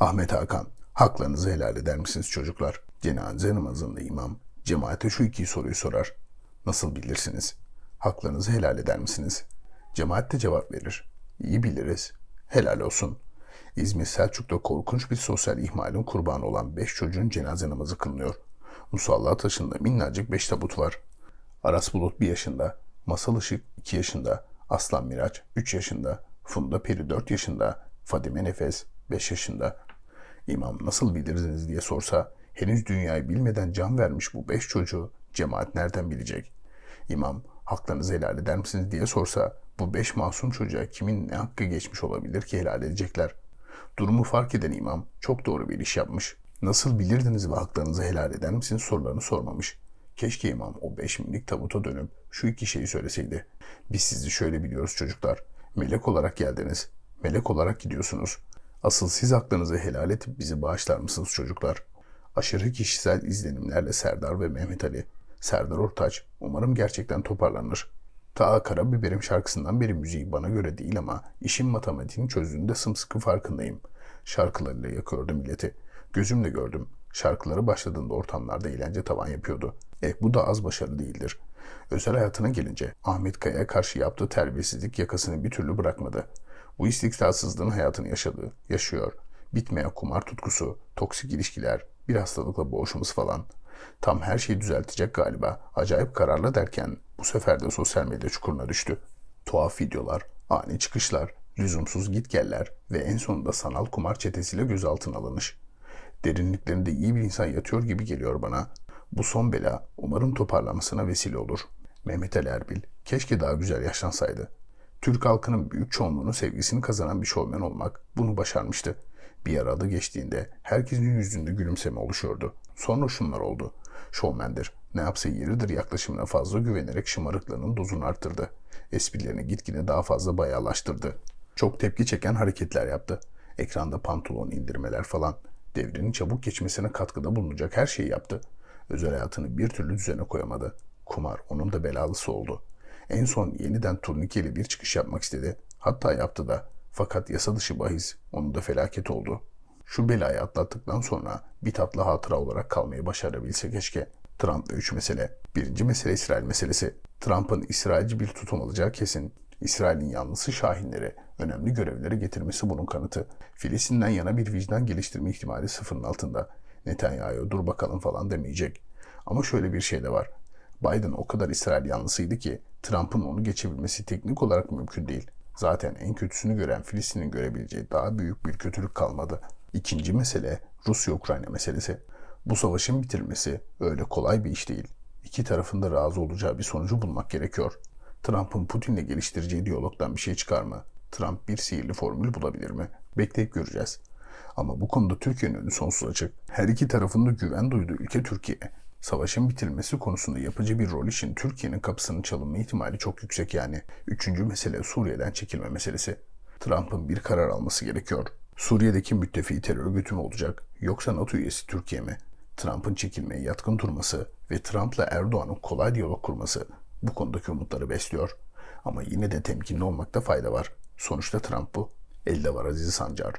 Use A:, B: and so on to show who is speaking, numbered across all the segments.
A: Ahmet Hakan, haklarınızı helal eder misiniz çocuklar? Cenaze namazında imam cemaate şu iki soruyu sorar. Nasıl bilirsiniz? Haklarınızı helal eder misiniz? Cemaat de cevap verir. İyi biliriz. Helal olsun. İzmir Selçuk'ta korkunç bir sosyal ihmalin kurbanı olan beş çocuğun cenaze namazı kılınıyor. Musalla taşında minnacık beş tabut var. Aras Bulut bir yaşında, Masal Işık iki yaşında, Aslan Miraç üç yaşında, Funda Peri dört yaşında, Fadime Nefes beş yaşında. İmam nasıl bilirsiniz diye sorsa, henüz dünyayı bilmeden can vermiş bu beş çocuğu cemaat nereden bilecek? İmam, haklarınızı helal eder misiniz diye sorsa, bu beş masum çocuğa kimin ne hakkı geçmiş olabilir ki helal edecekler? Durumu fark eden imam çok doğru bir iş yapmış. Nasıl bilirdiniz ve haklarınızı helal eder misiniz sorularını sormamış. Keşke imam o beş minik tabuta dönüp şu iki şeyi söyleseydi. Biz sizi şöyle biliyoruz çocuklar. Melek olarak geldiniz. Melek olarak gidiyorsunuz. Asıl siz haklarınızı helal edip bizi bağışlar mısınız çocuklar? Aşırı kişisel izlenimlerle Serdar ve Mehmet Ali. Serdar Ortaç umarım gerçekten toparlanır. Ta Karabiberim şarkısından beri müziği bana göre değil ama işin matematiğini çözdüğünde sımsıkı farkındayım. Şarkılarıyla yakıyordu milleti. Gözümle gördüm. Şarkıları başladığında ortamlarda eğlence tavan yapıyordu. E bu da az başarı değildir. Özel hayatına gelince Ahmet Kaya'ya karşı yaptığı terbiyesizlik yakasını bir türlü bırakmadı. Bu istikrarsızlığın hayatını yaşadı, yaşıyor. Bitmeyen kumar tutkusu, toksik ilişkiler, bir hastalıkla boğuşumuz falan. Tam her şeyi düzeltecek galiba. Acayip kararlı derken bu sefer de sosyal medya çukuruna düştü. Tuhaf videolar, ani çıkışlar, lüzumsuz gitgeller ve en sonunda sanal kumar çetesiyle gözaltına alınış. Derinliklerinde iyi bir insan yatıyor gibi geliyor bana. Bu son bela umarım toparlamasına vesile olur. Mehmet Ali Erbil keşke daha güzel yaşlansaydı. Türk halkının büyük çoğunluğunun sevgisini kazanan bir şovmen olmak bunu başarmıştı. Bir ara adı geçtiğinde herkesin yüzünde gülümseme oluşuyordu. Sonra şunlar oldu. Şovmendir. Ne yapsa yeridir yaklaşımına fazla güvenerek şımarıklığının dozunu arttırdı. Esprilerini gitgide daha fazla bayağılaştırdı. Çok tepki çeken hareketler yaptı. Ekranda pantolon indirmeler falan. Devrinin çabuk geçmesine katkıda bulunacak her şeyi yaptı. Özel hayatını bir türlü düzene koyamadı. Kumar onun da belalısı oldu. En son yeniden turnikeli bir çıkış yapmak istedi. Hatta yaptı da. Fakat yasa dışı bahis onun da felaket oldu. Şu belayı atlattıktan sonra bir tatlı hatıra olarak kalmayı başarabilse keşke. Trump ve üç mesele. Birinci mesele İsrail meselesi. Trump'ın İsrailci bir tutum alacağı kesin. İsrail'in yanlısı şahinleri önemli görevleri getirmesi bunun kanıtı. Filistin'den yana bir vicdan geliştirme ihtimali sıfırın altında. Netanyahu dur bakalım falan demeyecek. Ama şöyle bir şey de var. Biden o kadar İsrail yanlısıydı ki Trump'ın onu geçebilmesi teknik olarak mümkün değil. Zaten en kötüsünü gören Filistin'in görebileceği daha büyük bir kötülük kalmadı. İkinci mesele Rusya-Ukrayna meselesi. Bu savaşın bitirilmesi öyle kolay bir iş değil. İki tarafın da razı olacağı bir sonucu bulmak gerekiyor. Trump'ın Putin'le geliştireceği diyalogdan bir şey çıkar mı? Trump bir sihirli formül bulabilir mi? Bekleyip göreceğiz. Ama bu konuda Türkiye'nin önü sonsuz açık. Her iki tarafın da güven duyduğu ülke Türkiye. Savaşın bitirilmesi konusunda yapıcı bir rol için Türkiye'nin kapısının çalınma ihtimali çok yüksek yani. Üçüncü mesele Suriye'den çekilme meselesi. Trump'ın bir karar alması gerekiyor. Suriye'deki müttefiği terör örgütü mü olacak yoksa NATO üyesi Türkiye mi? Trump'ın çekilmeye yatkın durması ve Trump'la Erdoğan'ın kolay diyalog kurması bu konudaki umutları besliyor. Ama yine de temkinli olmakta fayda var. Sonuçta Trump bu. Elde var Aziz Sancar.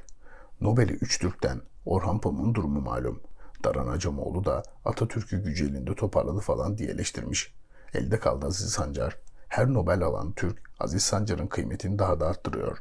A: Nobel'i üç Türk'ten Orhan Pamuk'un durumu malum. Daran Acemoğlu da Atatürk'ü gücü elinde toparladı falan diye eleştirmiş. Elde kaldı Aziz Sancar. Her Nobel alan Türk Aziz Sancar'ın kıymetini daha da arttırıyor.